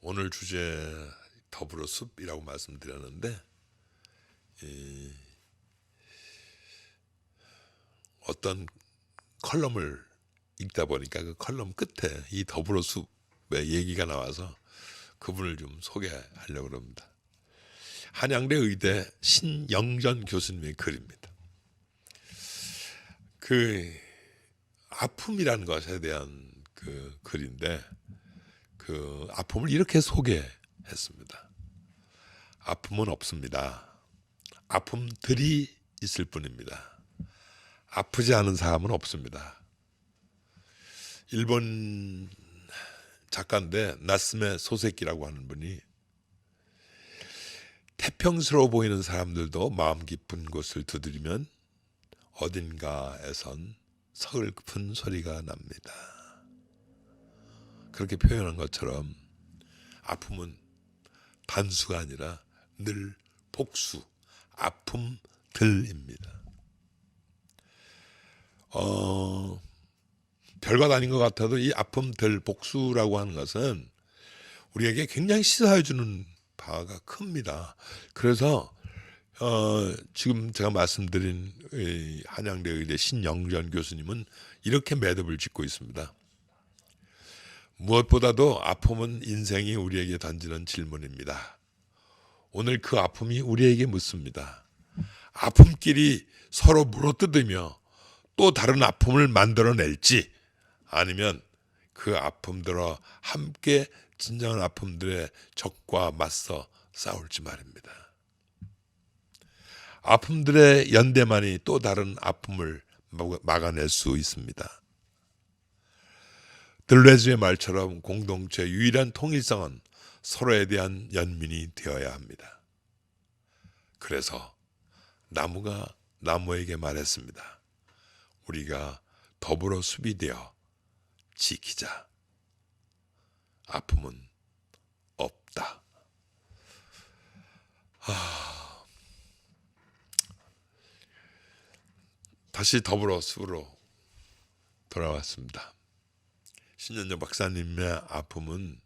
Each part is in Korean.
오늘 주제 더불어 숲이라고 말씀드렸는데 이 어떤 컬럼을 읽다 보니까 그 컬럼 끝에 이 더불어 숲의 얘기가 나와서 그분을 좀 소개하려고 합니다. 한양대 의대 신영전 교수님의 글입니다. 그 아픔이라는 것에 대한 그 글인데 그 아픔을 이렇게 소개했습니다. 아픔은 없습니다. 아픔들이 있을 뿐입니다. 아프지 않은 사람은 없습니다. 일본 작가인데 나스메 소세키라고 하는 분이 태평스러워 보이는 사람들도 마음 깊은 곳을 두드리면 어딘가에선 서글픈 소리가 납니다. 그렇게 표현한 것처럼 아픔은 반수가 아니라 늘 복수, 아픔들입니다. 어, 별것 아닌 것 같아도 이 아픔들 복수라고 하는 것은 우리에게 굉장히 시사해주는 바가 큽니다. 그래서 어, 지금 제가 말씀드린 이 한양대 의대 신영전 교수님은 이렇게 매듭을 짓고 있습니다. 무엇보다도 아픔은 인생이 우리에게 던지는 질문입니다. 오늘 그 아픔이 우리에게 묻습니다. 아픔끼리 서로 물어뜯으며 또 다른 아픔을 만들어낼지 아니면 그 아픔들과 함께 진정한 아픔들의 적과 맞서 싸울지 말입니다. 아픔들의 연대만이 또 다른 아픔을 막아낼 수 있습니다. 들레즈의 말처럼 공동체 유일한 통일성은 서로에 대한 연민이 되어야 합니다. 그래서 나무가 나무에게 말했습니다. 우리가 더불어 수비되어 지키자. 아픔은 없다. 아, 다시 더불어 숲으로 돌아왔습니다. 신현정 박사님의 아픔은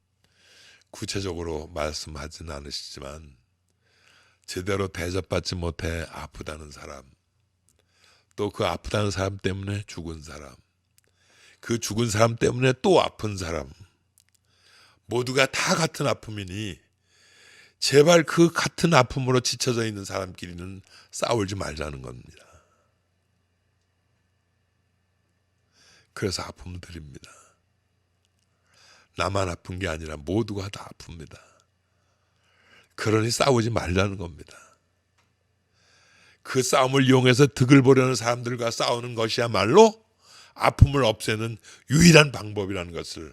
구체적으로 말씀하지는 않으시지만 제대로 대접받지 못해 아프다는 사람, 또 그 아프다는 사람 때문에 죽은 사람, 그 죽은 사람 때문에 또 아픈 사람, 모두가 다 같은 아픔이니 제발 그 같은 아픔으로 지쳐져 있는 사람끼리는 싸울지 말자는 겁니다. 그래서 아픔 드립니다. 나만 아픈 게 아니라 모두가 다 아픕니다. 그러니 싸우지 말라는 겁니다. 그 싸움을 이용해서 득을 보려는 사람들과 싸우는 것이야말로 아픔을 없애는 유일한 방법이라는 것을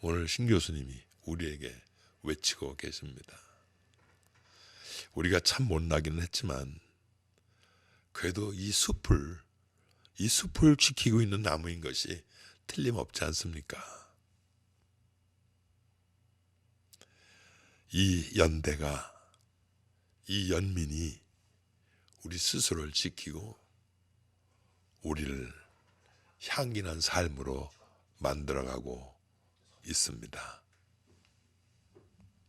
오늘 신 교수님이 우리에게 외치고 계십니다. 우리가 참 못나기는 했지만 그래도 이 숲을 이 숲을 지키고 있는 나무인 것이 틀림없지 않습니까? 이 연대가 이 연민이 우리 스스로를 지키고 우리를 향기난 삶으로 만들어가고 있습니다.